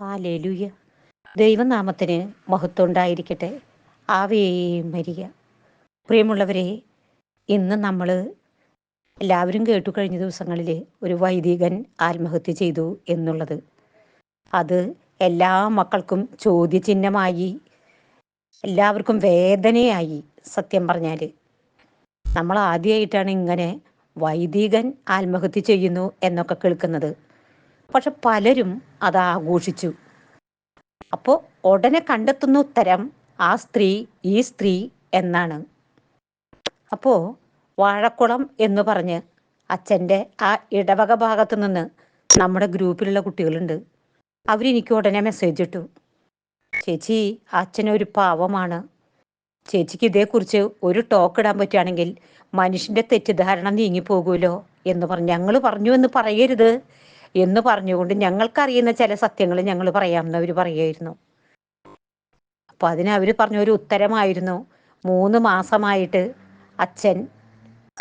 Hallelujah. ദൈവനാമത്തിന് മഹത്വം ഉണ്ടായിരിക്കട്ടെ ആവേയും മരിക പ്രിയമുള്ളവരെ ഇന്ന് നമ്മൾ എല്ലാവരും കേട്ടു കഴിഞ്ഞ ദിവസങ്ങളിൽ ഒരു വൈദികൻ ആത്മഹത്യ ചെയ്തു എന്നുള്ളത്. അത് എല്ലാ മക്കൾക്കും ചോദ്യചിഹ്നമായി എല്ലാവർക്കും വേദനയായി സത്യം പറഞ്ഞാൽ നമ്മൾ ആദ്യമായിട്ടാണ് ഇങ്ങനെ വൈദികൻ ആത്മഹത്യ ചെയ്യുന്നു എന്നൊക്കെ കേൾക്കുന്നത്. പക്ഷെ പലരും അത് ആഘോഷിച്ചു. അപ്പോൾ ഉടനെ കണ്ടെത്തുന്ന ഉത്തരം ആ സ്ത്രീ ഈ സ്ത്രീ എന്നാണ്. അപ്പോൾ വാഴക്കുളം എന്ന് പറഞ്ഞ് അച്ഛന്റെ ആ ഇടവക ഭാഗത്തു നിന്ന് നമ്മുടെ ഗ്രൂപ്പിലുള്ള കുട്ടികളുണ്ട്. അവരെനിക്ക് ഉടനെ മെസ്സേജ് ഇട്ടു. ചേച്ചി അച്ഛനൊരു പാവമാണ്. ചേച്ചിക്ക് ഇതേക്കുറിച്ച് ഒരു ടോക്ക് ഇടാൻ പറ്റുകയാണെങ്കിൽ മനുഷ്യന്റെ തെറ്റിദ്ധാരണ നീങ്ങിപ്പോകുമല്ലോ എന്ന് പറഞ്ഞു ഞങ്ങൾ പറഞ്ഞു എന്ന് പറയരുത്. എന്ന് പറഞ്ഞുകൊണ്ട് ഞങ്ങൾക്കറിയുന്ന ചില സത്യങ്ങൾ ഞങ്ങൾ പറയാമെന്ന് അവർ പറയുമായിരുന്നു. അപ്പോൾ അതിന് അവർ പറഞ്ഞ ഒരു ഉത്തരമായിരുന്നു. മൂന്ന് മാസമായിട്ട് അച്ഛൻ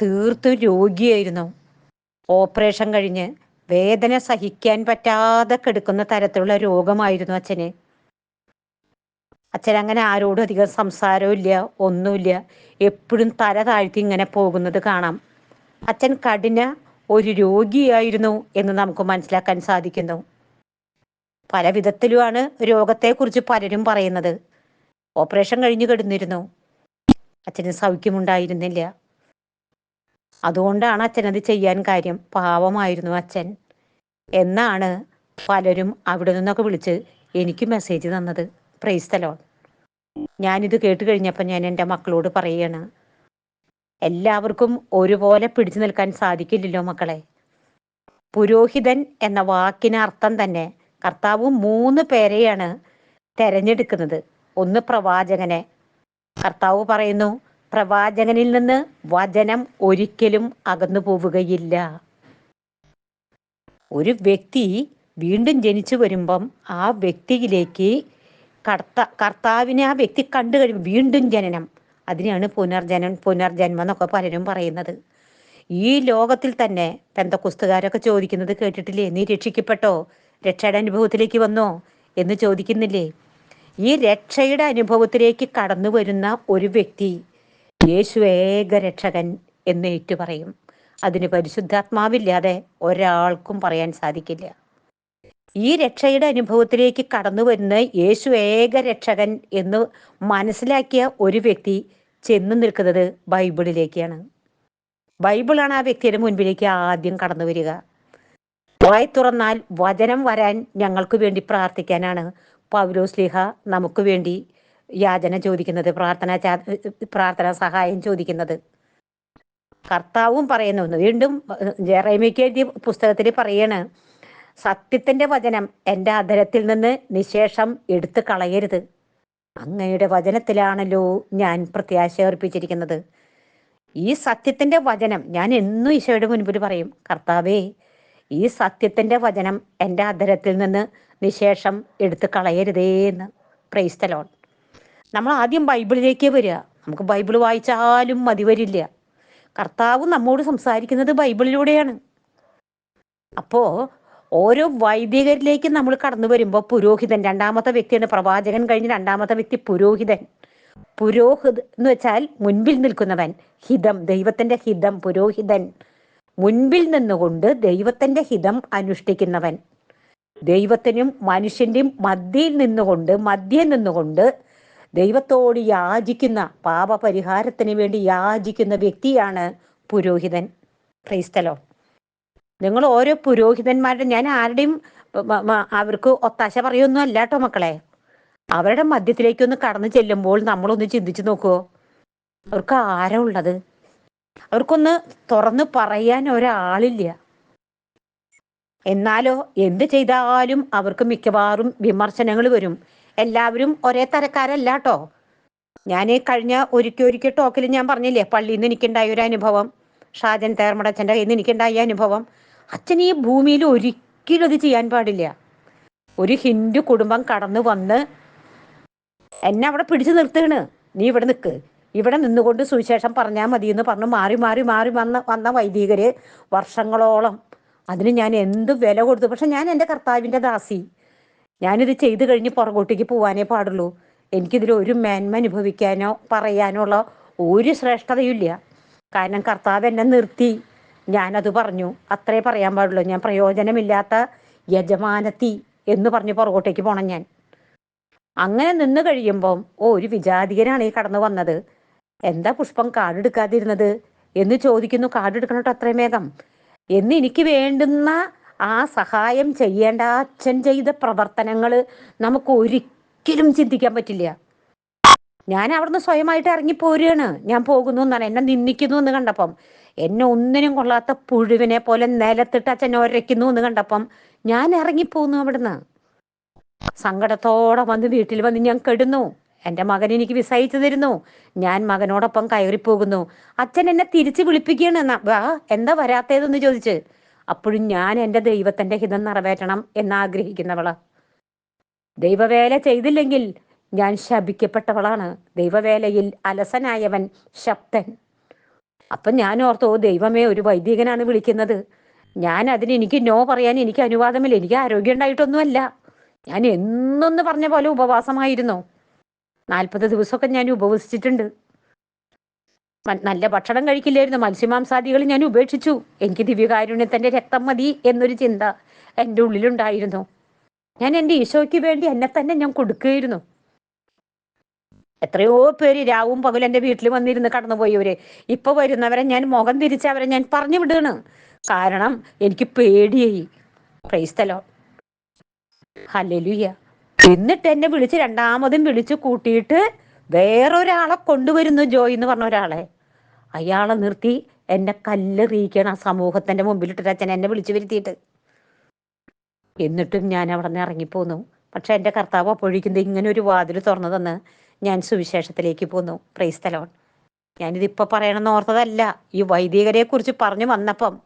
തീർത്തും രോഗിയായിരുന്നു. ഓപ്പറേഷൻ കഴിഞ്ഞ് വേദന സഹിക്കാൻ പറ്റാതെ കെടുക്കുന്ന തരത്തിലുള്ള രോഗമായിരുന്നു അച്ഛന്. അച്ഛൻ അങ്ങനെ ആരോടും അധികം സംസാരവും ഇല്ല ഒന്നുമില്ല. എപ്പോഴും തല താഴ്ത്തി ഇങ്ങനെ പോകുന്നത് കാണാം. അച്ഛൻ കഠിന ഒരു രോഗിയായിരുന്നു എന്ന് നമുക്ക് മനസ്സിലാക്കാൻ സാധിക്കുന്നു. പല വിധത്തിലുമാണ് രോഗത്തെക്കുറിച്ച് പലരും പറയുന്നത്. ഓപ്പറേഷൻ കഴിഞ്ഞു കിടന്നിരുന്നു. അച്ഛന് സൗഖ്യമുണ്ടായിരുന്നില്ല. അതുകൊണ്ടാണ് അച്ഛൻ അത് ചെയ്യാൻ കാര്യം പാവമായിരുന്നു അച്ഛൻ. എന്നാണ് പലരും അവിടെ നിന്നൊക്കെ വിളിച്ച് എനിക്ക് മെസ്സേജ് തന്നത്. പ്രൈസ്തലോ ഞാനിത് കേട്ട് കഴിഞ്ഞപ്പോൾ ഞാൻ എന്റെ മക്കളോട് പറയുകയാണ്. എല്ലാവർക്കും ഒരുപോലെ പിടിച്ചു നിൽക്കാൻ സാധിക്കില്ലല്ലോ മക്കളെ. പുരോഹിതൻ എന്ന വാക്കിന് അർത്ഥം തന്നെ കർത്താവ് മൂന്ന് പേരെയാണ് തെരഞ്ഞെടുക്കുന്നത്. ഒന്ന് പ്രവാചകനെ. കർത്താവ് പറയുന്നു പ്രവാചകനിൽ നിന്ന് വചനം ഒരിക്കലും അകന്നു പോവുകയില്ല. ഒരു വ്യക്തി വീണ്ടും ജനിച്ചു വരുമ്പം ആ വ്യക്തിയിലേക്ക് കർത്ത കർത്താവിനെ ആ വ്യക്തി കണ്ടു കഴിയും വീണ്ടും ജനനം. അതിനെയാണ് പുനർജനം പുനർജന്മം എന്നൊക്കെ പലരും പറയുന്നത്. ഈ ലോകത്തിൽ തന്നെ പെന്തക്കുസ്തുകാരൊക്കെ ചോദിക്കുന്നത് കേട്ടിട്ടില്ലേ? നീ രക്ഷിക്കപ്പെട്ടോ? രക്ഷയുടെ അനുഭവത്തിലേക്ക് വന്നോ? എന്ന് ചോദിക്കുന്നില്ലേ? ഈ രക്ഷയുടെ അനുഭവത്തിലേക്ക് കടന്നു വരുന്ന ഒരു വ്യക്തി യേശു ഏക രക്ഷകൻ എന്ന് ഏറ്റു പറയും. അതിന് പരിശുദ്ധാത്മാവില്ലാതെ ഒരാൾക്കും പറയാൻ സാധിക്കില്ല. ഈ രക്ഷയുടെ അനുഭവത്തിലേക്ക് കടന്നു വരുന്ന യേശു ഏക രക്ഷകൻ എന്ന് മനസ്സിലാക്കിയ ഒരു വ്യക്തി ചെന്ന് നിൽക്കുന്നത് ബൈബിളിലേക്കാണ്. ബൈബിളാണ് ആ വ്യക്തിയുടെ മുൻപിലേക്ക് ആദ്യം കടന്നു വരിക. വായി തുറന്നാൽ വചനം വരാൻ ഞങ്ങൾക്ക് വേണ്ടി പ്രാർത്ഥിക്കാനാണ് പൗലോസ്ലിഹ നമുക്ക് വേണ്ടി യാചന ചോദിക്കുന്നത് പ്രാർത്ഥന പ്രാർത്ഥന സഹായം ചോദിക്കുന്നത്. കർത്താവും പറയുന്നു വീണ്ടും ജെറൈമിക്ക് എഴുതിയ പുസ്തകത്തിൽ പറയാണ് സത്യത്തിന്റെ വചനം എന്റെ അധരത്തിൽ നിന്ന് നിശേഷം എടുത്തു കളയരുത്. അങ്ങയുടെ വചനത്തിലാണല്ലോ ഞാൻ പ്രത്യാശ അർപ്പിച്ചിരിക്കുന്നത്. ഈ സത്യത്തിന്റെ വചനം ഞാൻ എന്നും ഈശോയുടെ മുൻപിൽ പറയും. കർത്താവേ ഈ സത്യത്തിന്റെ വചനം എന്റെ അധരത്തിൽ നിന്ന് നിശേഷം എടുത്തു കളയരുതേ എന്ന്. പ്രൈസ്തലോൺ നമ്മൾ ആദ്യം ബൈബിളിലേക്ക് വരിക. നമുക്ക് ബൈബിൾ വായിച്ചാലും മതി വരില്ല. കർത്താവ് നമ്മോട് സംസാരിക്കുന്നത് ബൈബിളിലൂടെയാണ്. അപ്പോ ഓരോ വൈദികരിലേക്ക് നമ്മൾ കടന്നു വരുമ്പോൾ പുരോഹിതൻ രണ്ടാമത്തെ വ്യക്തിയാണ് പ്രവാചകൻ കഴിഞ്ഞ് രണ്ടാമത്തെ വ്യക്തി പുരോഹിതൻ. പുരോഹിത് എന്ന് വെച്ചാൽ മുൻപിൽ നിൽക്കുന്നവൻ ഹിതം ദൈവത്തിന്റെ ഹിതം പുരോഹിതൻ. മുൻപിൽ നിന്നുകൊണ്ട് ദൈവത്തിന്റെ ഹിതം അനുഷ്ഠിക്കുന്നവൻ. ദൈവത്തിനും മനുഷ്യന്റെയും മധ്യയിൽ നിന്നുകൊണ്ട് മധ്യേ നിന്നുകൊണ്ട് ദൈവത്തോട് യാചിക്കുന്ന പാപപരിഹാരത്തിന് വേണ്ടി യാചിക്കുന്ന വ്യക്തിയാണ് പുരോഹിതൻ. ക്രൈസ്തലോ നിങ്ങൾ ഓരോ പുരോഹിതന്മാരുടെ ഞാൻ ആരുടെയും അവർക്ക് ഒത്താശ പറയൊന്നും അല്ല കേട്ടോ മക്കളെ. അവരുടെ മധ്യത്തിലേക്കൊന്ന് കടന്നു ചെല്ലുമ്പോൾ നമ്മളൊന്ന് ചിന്തിച്ചു നോക്കുവോ അവർക്ക് ആരാ ഉള്ളത്? അവർക്കൊന്ന് തുറന്ന് പറയാൻ ഒരാളില്ല. എന്നാലോ എന്ത് ചെയ്താലും അവർക്ക് മിക്കവാറും വിമർശനങ്ങൾ വരും. എല്ലാവരും ഒരേ തരക്കാരല്ല കേട്ടോ ഞാൻ കഴിഞ്ഞ ഒരിക്കൽ ഒരിക്കൽ ടോക്കിൽ ഞാൻ പറഞ്ഞില്ലേ പള്ളിയിൽ നിന്ന് എനിക്കുണ്ടായ ഒരു അനുഭവം ഷാജൻ തേർമടച്ചന്റെ കയ്യിൽ നിന്ന് എനിക്കുണ്ടായ അനുഭവം. അച്ഛൻ ഈ ഭൂമിയിൽ ഒരിക്കലും അത് ചെയ്യാൻ പാടില്ല. ഒരു ഹിന്ദു കുടുംബം കടന്നു വന്ന് എന്നെ അവിടെ പിടിച്ചു നിർത്തുകയാണ്. നീ ഇവിടെ നിൽക്ക് ഇവിടെ നിന്നുകൊണ്ട് സുവിശേഷം പറഞ്ഞാൽ മതി എന്ന് പറഞ്ഞു മാറി മാറി മാറി വന്ന വന്ന വൈദികര് വർഷങ്ങളോളം അതിന് ഞാൻ എന്ത് വില കൊടുത്തു. പക്ഷെ ഞാൻ എന്റെ കർത്താവിന്റെ ദാസി. ഞാനിത് ചെയ്തു കഴിഞ്ഞ് പുറകോട്ടേക്ക് പോകാനേ പാടുള്ളൂ. എനിക്കിതിൽ ഒരു മേന്മ അനുഭവിക്കാനോ പറയാനോ ഉള്ള ഒരു ശ്രേഷ്ഠതയുമില്ല. കാരണം കർത്താവ് എന്നെ നിർത്തി. ഞാനത് പറഞ്ഞു. അത്രേ പറയാൻ പാടുള്ളൂ. ഞാൻ പ്രയോജനമില്ലാത്ത യജമാനത്തി എന്ന് പറഞ്ഞ് പുറകോട്ടേക്ക് പോണം ഞാൻ. അങ്ങനെ നിന്ന് കഴിയുമ്പം ഓ ഒരു വിജാതികനാണ് ഈ കടന്നു വന്നത്. എന്താ പുഷ്പം കാർഡെടുക്കാതിരുന്നത് എന്ന് ചോദിക്കുന്നു. കാർഡ് കേട്ടോ അത്രയും വേഗം. എന്ന് എനിക്ക് വേണ്ടുന്ന ആ സഹായം ചെയ്യേണ്ട അച്ഛൻ ചെയ്ത പ്രവർത്തനങ്ങൾ നമുക്ക് ഒരിക്കലും ചിന്തിക്കാൻ പറ്റില്ല. ഞാൻ അവിടുന്ന് സ്വയമായിട്ട് ഇറങ്ങിപ്പോരുകയാണ്. ഞാൻ പോകുന്നു എന്നാണ്. എന്നെ നിന്ദിക്കുന്നു എന്ന് കണ്ടപ്പം എന്നെ ഒന്നിനും കൊള്ളാത്ത പുഴുവിനെ പോലെ നിലത്തിട്ട് അച്ഛൻ ഒരയ്ക്കുന്നു എന്ന് കണ്ടപ്പം ഞാൻ ഇറങ്ങിപ്പോന്നു അവിടുന്ന്. സങ്കടത്തോടെ വന്ന് വീട്ടിൽ വന്ന് ഞാൻ കെടുന്നു. എന്റെ മകൻ എനിക്ക് വിസയിച്ചു തരുന്നു. ഞാൻ മകനോടൊപ്പം കയറിപ്പോകുന്നു. അച്ഛൻ എന്നെ തിരിച്ചു വിളിപ്പിക്കുകയാണ്. വാ എന്താ വരാത്തേതെന്ന് ചോദിച്ച്. അപ്പോഴും ഞാൻ എന്റെ ദൈവത്തിന്റെ ഹിതം നിറവേറ്റണം എന്ന് ആഗ്രഹിക്കുന്നവളാ ദൈവവേല ചെയ്തില്ലെങ്കിൽ ഞാൻ ശപിക്കപ്പെട്ടവളാണ്. ദൈവവേലയിൽ അലസനായവൻ ശബ്ദൻ അപ്പം ഞാൻ ഓർത്തു "ഓ, ദൈവമേ ഒരു വൈദികനാണ് വിളിക്കുന്നത്. ഞാൻ അതിന് എനിക്ക് നോ പറയാൻ എനിക്ക് അനുവാദമില്ല. എനിക്ക് ആരോഗ്യം ഉണ്ടായിട്ടൊന്നുമല്ല. ഞാൻ എന്നൊന്ന് പറഞ്ഞ പോലെ ഉപവാസമായിരുന്നു. നാൽപ്പത് ദിവസമൊക്കെ ഞാൻ ഉപവസിച്ചിട്ടുണ്ട്. നല്ല ഭക്ഷണം കഴിക്കില്ലായിരുന്നു. മത്സ്യമാംസാദികൾ ഞാൻ ഉപേക്ഷിച്ചു. എനിക്ക് ദിവ്യകാരുണ്യത്തിന്റെ രക്തം മതി എന്നൊരു ചിന്ത എന്റെ ഉള്ളിലുണ്ടായിരുന്നു. ഞാൻ എന്റെ ഈശോയ്ക്ക് വേണ്ടി എന്നെ തന്നെ ഞാൻ കൊടുക്കുകയായിരുന്നു. എത്രയോ പേര് രാവും പകലും എന്റെ വീട്ടിൽ വന്നിരുന്ന് കടന്നുപോയവര് ഇപ്പൊ വരുന്നവരെ ഞാൻ മുഖം തിരിച്ച് അവരെ ഞാൻ പറഞ്ഞു വിടുകയാണ് കാരണം എനിക്ക് പേടിയായി. ക്രൈസ്തലോ ഹലലുയ്യ എന്നിട്ട് എന്നെ വിളിച്ച് രണ്ടാമതും വിളിച്ച് കൂട്ടിയിട്ട് വേറൊരാളെ കൊണ്ടുവരുന്നു ജോയ് എന്ന് പറഞ്ഞ ഒരാളെ. അയാളെ നിർത്തി എന്നെ കല്ലെറിയിക്കണം ആ സമൂഹത്തിന്റെ മുമ്പിലിട്ടിട്ട് അച്ഛൻ എന്നെ വിളിച്ചു വരുത്തിയിട്ട്. എന്നിട്ടും ഞാൻ അവിടെ നിന്ന് ഇറങ്ങിപ്പോന്നു. പക്ഷെ എന്റെ കർത്താവ് അപ്പോഴേക്കും ഇങ്ങനെ ഒരു വാതിൽ തുറന്നു തന്ന് ഞാൻ സുവിശേഷത്തിലേക്ക് പോന്നു. പ്രൈസ്തലോൺ ഞാനിതിപ്പോൾ പറയണമെന്ന് ഓർത്തതല്ല. ഈ വൈദികരെ കുറിച്ച് പറഞ്ഞു വന്നപ്പം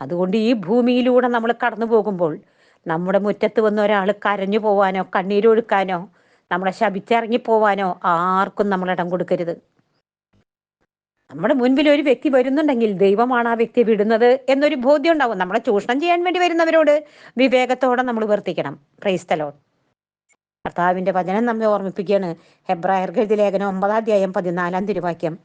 അതുകൊണ്ട് ഈ ഭൂമിയിലൂടെ നമ്മൾ കടന്നു പോകുമ്പോൾ നമ്മുടെ മുറ്റത്ത് വന്ന ഒരാൾ കരഞ്ഞു പോവാനോ കണ്ണീരൊഴുക്കാനോ നമ്മളെ ശപിച്ചിറങ്ങി പോവാനോ ആർക്കും നമ്മൾ ഇടം കൊടുക്കരുത്. നമ്മുടെ മുൻപിൽ ഒരു വ്യക്തി വരുന്നുണ്ടെങ്കിൽ ദൈവമാണ് ആ വ്യക്തി വിടുന്നത് എന്നൊരു ബോധ്യം ഉണ്ടാവും. നമ്മളെ ചൂഷണം ചെയ്യാൻ വേണ്ടി വരുന്നവരോട് വിവേകത്തോടെ നമ്മൾ വർത്തിക്കണം. ക്രൈസ്തലോൺ കർത്താവിന്റെ വചനം നമ്മെ ഓർമ്മിപ്പിക്കുകയാണ്. ഹെബ്രായർ എഴുതിയ ലേഖനം ഒമ്പതാം അധ്യായം പതിനാലാം തിരുവാക്യം.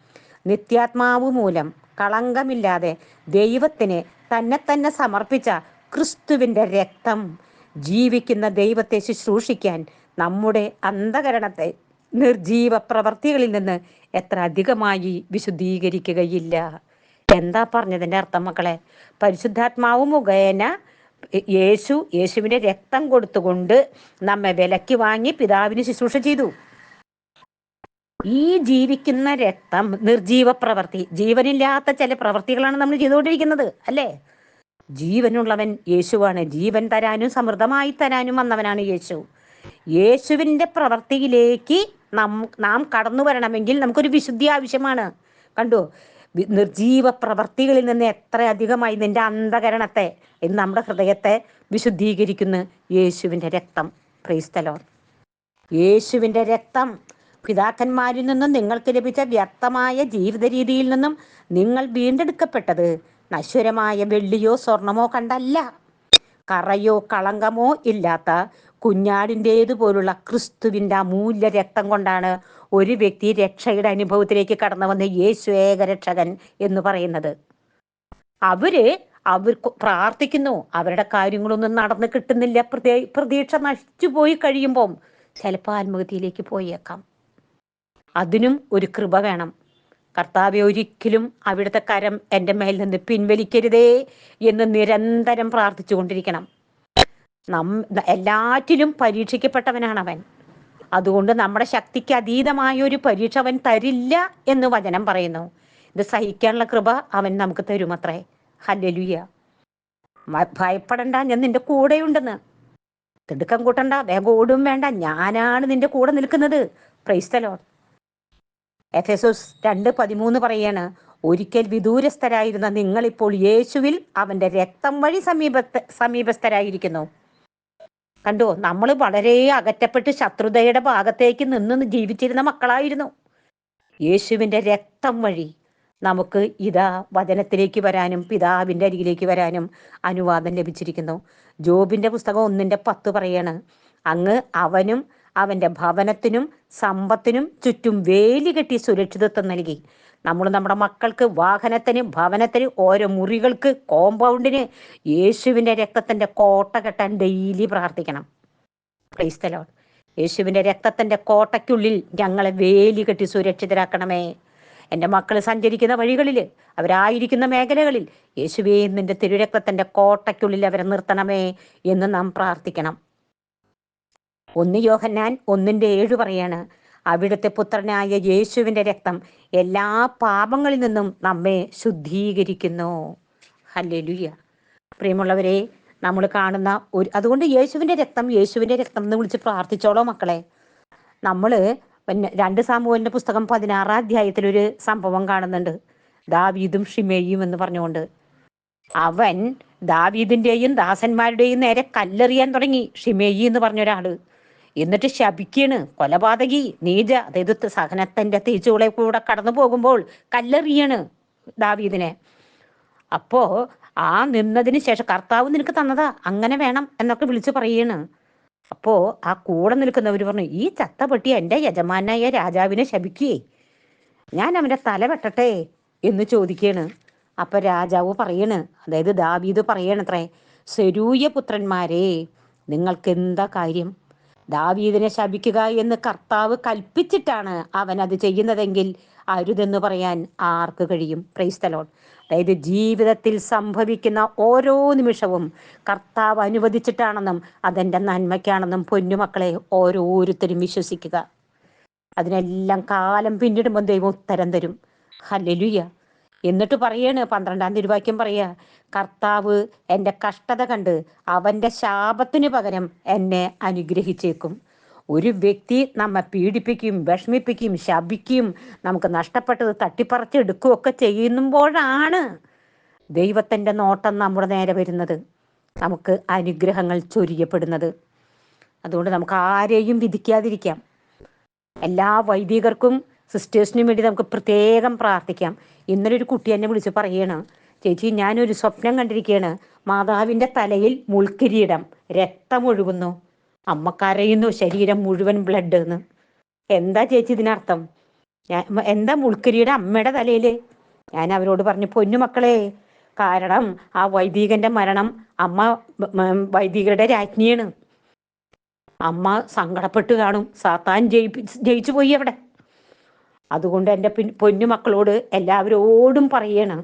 നിത്യാത്മാവ് മൂലം കളങ്കമില്ലാതെ ദൈവത്തിന് തന്നെ തന്നെ സമർപ്പിച്ച ക്രിസ്തുവിന്റെ രക്തം ജീവിക്കുന്ന ദൈവത്തെ ശുശ്രൂഷിക്കാൻ നമ്മുടെ അന്ധകരണത്തെ നിർജീവ പ്രവർത്തികളിൽ നിന്ന് എത്ര അധികമായി വിശുദ്ധീകരിക്കുകയില്ല. എന്താ പറഞ്ഞതിന്റെ അർത്ഥം മക്കളെ? പരിശുദ്ധാത്മാവ് മുഖേന യേശു യേശുവിന്റെ രക്തം കൊടുത്തുകൊണ്ട് നമ്മെ വിലക്ക് വാങ്ങി പിതാവിന് ശുശ്രൂഷ ചെയ്തു. ഈ ജീവിക്കുന്ന രക്തം നിർജീവ പ്രവൃത്തി ജീവനില്ലാത്ത ചില പ്രവൃത്തികളാണ് നമ്മൾ ചെയ്തുകൊണ്ടിരിക്കുന്നത് അല്ലേ? ജീവനുള്ളവൻ യേശുവാണ്. ജീവൻ തരാനും സമൃദ്ധമായി തരാനും വന്നവനാണ് യേശു. യേശുവിന്റെ പ്രവർത്തിയിലേക്ക് നാം നാം കടന്നു വരണമെങ്കിൽ നമുക്കൊരു വിശുദ്ധി ആവശ്യമാണ്. കണ്ടു? നിർജീവ പ്രവർത്തികളിൽ നിന്ന് എത്രയധികമായി നിന്റെ അന്ധകരണത്തെ എന്ന് നമ്മുടെ ഹൃദയത്തെ വിശുദ്ധീകരിക്കുന്ന യേശുവിന്റെ രക്തം. പ്രൈസ്തലോ യേശുവിന്റെ രക്തം പിതാക്കന്മാരിൽ നിന്നും നിങ്ങൾക്ക് ലഭിച്ച വ്യക്തമായ ജീവിത രീതിയിൽ നിന്നും നിങ്ങൾ വീണ്ടെടുക്കപ്പെട്ടത് നശ്വരമായ വെള്ളിയോ സ്വർണമോ കണ്ടല്ല. കറയോ കളങ്കമോ ഇല്ലാത്ത കുഞ്ഞാടിന്റേതുപോലുള്ള ക്രിസ്തുവിന്റെ അമൂല്യ രക്തം കൊണ്ടാണ് ഒരു വ്യക്തി രക്ഷയുടെ അനുഭവത്തിലേക്ക് കടന്നു വന്ന യേശു ഏകരക്ഷകൻ എന്ന് പറയുന്നത്. അവർ അവർ പ്രാർത്ഥിക്കുന്നു. അവരുടെ കാര്യങ്ങളൊന്നും നടന്നു കിട്ടുന്നില്ല. പ്രതീ- പ്രതീക്ഷ നശിച്ചു പോയി കഴിയുമ്പം ചിലപ്പോൾ ആത്മഹത്യയിലേക്ക് പോയേക്കാം. അതിനും ഒരു കൃപ വേണം. കർത്താവെ ഒരിക്കലും അവിടുത്തെ കരം എന്റെ മേൽ നിന്ന് പിൻവലിക്കരുതേ എന്ന് നിരന്തരം പ്രാർത്ഥിച്ചുകൊണ്ടിരിക്കണം. നം എല്ലാറ്റിലും പരീക്ഷിക്കപ്പെട്ടവനാണ് അവൻ അതുകൊണ്ട് നമ്മുടെ ശക്തിക്ക് അതീതമായ ഒരു പരീക്ഷ അവൻ തരില്ല എന്ന് വചനം പറയുന്നു. ഇത് സഹിക്കാനുള്ള കൃപ അവൻ നമുക്ക് തരുമത്രേ. ഹല്ലേലൂയ. മ- ഭയപ്പെടണ്ട ഞാൻ നിന്റെ കൂടെയുണ്ടെന്ന്. തിടുക്കം കൂട്ടണ്ട വേഗം ഓടും വേണ്ട. ഞാനാണ് നിന്റെ കൂടെ നിൽക്കുന്നത്. പ്രൈസ്തലോ എഫ് എസ് എസ് രണ്ട് പതിമൂന്ന് പറയാണ് ഒരിക്കൽ വിദൂരസ്ഥരായിരുന്ന നിങ്ങളിപ്പോൾ യേശുവിൽ അവന്റെ രക്തം വഴി സമീപ സമീപസ്ഥരായിരിക്കുന്നു. കണ്ടോ നമ്മൾ വളരെ അകറ്റപ്പെട്ട് ശത്രുതയുടെ ഭാഗത്തേക്ക് നിന്ന് ജീവിച്ചിരുന്ന മക്കളായിരുന്നു. യേശുവിന്റെ രക്തം വഴി നമുക്ക് ഇതാ വചനത്തിലേക്ക് വരാനും പിതാവിന്റെ അരികിലേക്ക് വരാനും അനുവാദം ലഭിച്ചിരിക്കുന്നു. ജോബിന്റെ പുസ്തകം ഒന്നിന്റെ പത്ത് പറയാണ് അങ്ങ് അവനും അവന്റെ ഭവനത്തിനും സമ്പത്തിനും ചുറ്റും വേലി കെട്ടി സുരക്ഷിതത്വം നൽകി. നമ്മൾ നമ്മുടെ മക്കൾക്ക് വാഹനത്തിന് ഭവനത്തിന് ഓരോ മുറികൾക്ക് കോമ്പൗണ്ടിന് യേശുവിന്റെ രക്തത്തിന്റെ കോട്ട കെട്ടാൻ ഡെയിലി പ്രാർത്ഥിക്കണം. ക്രൈസ്തലോ യേശുവിന്റെ രക്തത്തിന്റെ കോട്ടയ്ക്കുള്ളിൽ ഞങ്ങളെ വേലി കെട്ടി സുരക്ഷിതരാക്കണമേ. എന്റെ മക്കൾ സഞ്ചരിക്കുന്ന വഴികളിൽ അവരായിരിക്കുന്ന മേഖലകളിൽ യേശുവേ നിന്റെ തിരുരക്തത്തിന്റെ കോട്ടയ്ക്കുള്ളിൽ അവരെ നിർത്തണമേ എന്ന് നാം പ്രാർത്ഥിക്കണം. ഒന്ന് യോഹന്നാൻ ഒന്നിന്റെ ഏഴ് പറയാണ് അവിടുത്തെ പുത്രനായ യേശുവിന്റെ രക്തം എല്ലാ പാപങ്ങളിൽ നിന്നും നമ്മെ ശുദ്ധീകരിക്കുന്നു. ഹല്ലേലൂയ. പ്രിയമുള്ളവരെ നമ്മൾ കാണുന്ന ഒരു അതുകൊണ്ട് യേശുവിന്റെ രക്തം യേശുവിന്റെ രക്തം എന്ന് വിളിച്ച് പ്രാർത്ഥിച്ചോളോ മക്കളെ. നമ്മൾ പിന്നെ രണ്ട് സാമൂഹലിന്റെ പുസ്തകം പതിനാറാം അധ്യായത്തിൽ ഒരു സംഭവം കാണുന്നുണ്ട്. ദാവീദും ഷിമേയും എന്ന് പറഞ്ഞുകൊണ്ട്. അവൻ ദാവീദിന്റെയും ദാസന്മാരുടെയും നേരെ കല്ലെറിയാൻ തുടങ്ങി ഷിമേയി എന്ന് പറഞ്ഞ ഒരാൾ. എന്നിട്ട് ശപിക്കാണ്. കൊലപാതകി നീജ അതായത് സഹനത്തിന്റെ തീച്ചുകളെ കൂടെ കടന്നു പോകുമ്പോൾ കല്ലെറിയാണ് ദാവീദിനെ. അപ്പോ ആ നിന്നതിന് ശേഷം കർത്താവ് നിനക്ക് തന്നതാ അങ്ങനെ വേണം എന്നൊക്കെ വിളിച്ചു പറയാണ്. അപ്പോ ആ കൂടെ നിൽക്കുന്നവർ പറഞ്ഞു ഈ ചത്തപ്പെട്ടി എന്റെ യജമാനായ രാജാവിനെ ശപിക്കേ. ഞാൻ അവന്റെ തല വെട്ടട്ടെ എന്ന് ചോദിക്കാണ്. അപ്പൊ രാജാവ് പറയണ് അതായത് ദാവീദ് പറയണത്രേ സെരൂയ പുത്രന്മാരെ നിങ്ങൾക്ക് എന്താ കാര്യം? ദാവീദിനെ ശപിക്കുക എന്ന് കർത്താവ് കൽപ്പിച്ചിട്ടാണ് അവൻ അത് ചെയ്യുന്നതെങ്കിൽ അരുതെന്ന് പറയാൻ ആർക്ക് കഴിയും? പ്രൈസ്തലോൺ അതായത് ജീവിതത്തിൽ സംഭവിക്കുന്ന ഓരോ നിമിഷവും കർത്താവ് അനുവദിച്ചിട്ടാണെന്നും അതെന്റെ നന്മയ്ക്കാണെന്നും പൊന്നുമക്കളെ ഓരോരുത്തരും വിശ്വസിക്കുക. അതിനെല്ലാം കാലം പിന്നിടുമ്പോൾ ദൈവം ഉത്തരം തരും. ഹല്ലേലൂയ എന്നിട്ട് പറയാണ് പന്ത്രണ്ടാം തിരുവാക്യം പറയാ കർത്താവ് എന്റെ കഷ്ടത കണ്ട് അവന്റെ ശാപത്തിന് പകരം എന്നെ അനുഗ്രഹിച്ചേക്കും. ഒരു വ്യക്തി നമ്മെ പീഡിപ്പിക്കും വിഷമിപ്പിക്കും ശപിക്കും നമുക്ക് നഷ്ടപ്പെട്ടത് തട്ടിപ്പറിച്ചെടുക്കുകയൊക്കെ ചെയ്യുമ്പോഴാണ് ദൈവത്തിന്റെ നോട്ടം നമ്മുടെ നേരെ വരുന്നത്. നമുക്ക് അനുഗ്രഹങ്ങൾ ചൊരിയപ്പെടുന്നത്. അതുകൊണ്ട് നമുക്ക് ആരെയും വിധിക്കാതിരിക്കാം. എല്ലാ വൈദികർക്കും സിസ്റ്റേഴ്സിനും വേണ്ടി നമുക്ക് പ്രത്യേകം പ്രാർത്ഥിക്കാം. ഇന്നലെ ഒരു കുട്ടി എന്നെ വിളിച്ച് പറയണം ചേച്ചി ഞാനൊരു സ്വപ്നം കണ്ടിരിക്കുകയാണ് മാതാവിന്റെ തലയിൽ മുൾക്കിരീടം. രക്തമൊഴുകുന്നു അമ്മ കരയുന്നു ശരീരം മുഴുവൻ ബ്ലഡ് എന്ന് എന്താ ചേച്ചി ഇതിനർത്ഥം? ഞാൻ എന്താ മുൾക്കിരീടം അമ്മയുടെ തലയിൽ ഞാൻ അവരോട് പറഞ്ഞു പൊന്നുമക്കളെ കാരണം ആ വൈദികന്റെ മരണം അമ്മ വൈദികരുടെ രാജ്ഞിയാണ്. അമ്മ സങ്കടപ്പെട്ട് കാണും. സാത്താൻ ജയിച്ചു പോയി അവിടെ. അതുകൊണ്ട് എന്റെ പൊന്നുമക്കളോട് എല്ലാവരോടും പറയണം.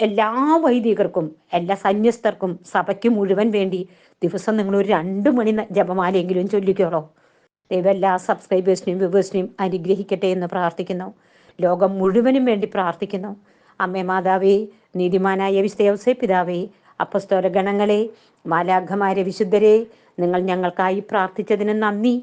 എല്ലാ വൈദികർക്കും എല്ലാ സന്യസ്തർക്കും സഭയ്ക്ക് മുഴുവൻ വേണ്ടി ദിവസം നിങ്ങൾ ഒരു രണ്ട് മണി ജപമാലയെങ്കിലും ചൊല്ലിക്കോളോ. ദൈവം എല്ലാ സബ്സ്ക്രൈബേഴ്സിനെയും വ്യൂവേഴ്സിനെയും അനുഗ്രഹിക്കട്ടെ എന്ന് പ്രാർത്ഥിക്കുന്നു. ലോകം മുഴുവനും വേണ്ടി പ്രാർത്ഥിക്കുന്നു. അമ്മേ മാതാവേ നീതിമാനായ വിസ്തയവസേ പിതാവേ അപ്പസ്തോല ഗണങ്ങളെ മാലാഘമാരെ വിശുദ്ധരെ നിങ്ങൾ ഞങ്ങൾക്കായി പ്രാർത്ഥിച്ചതിന് നന്ദി.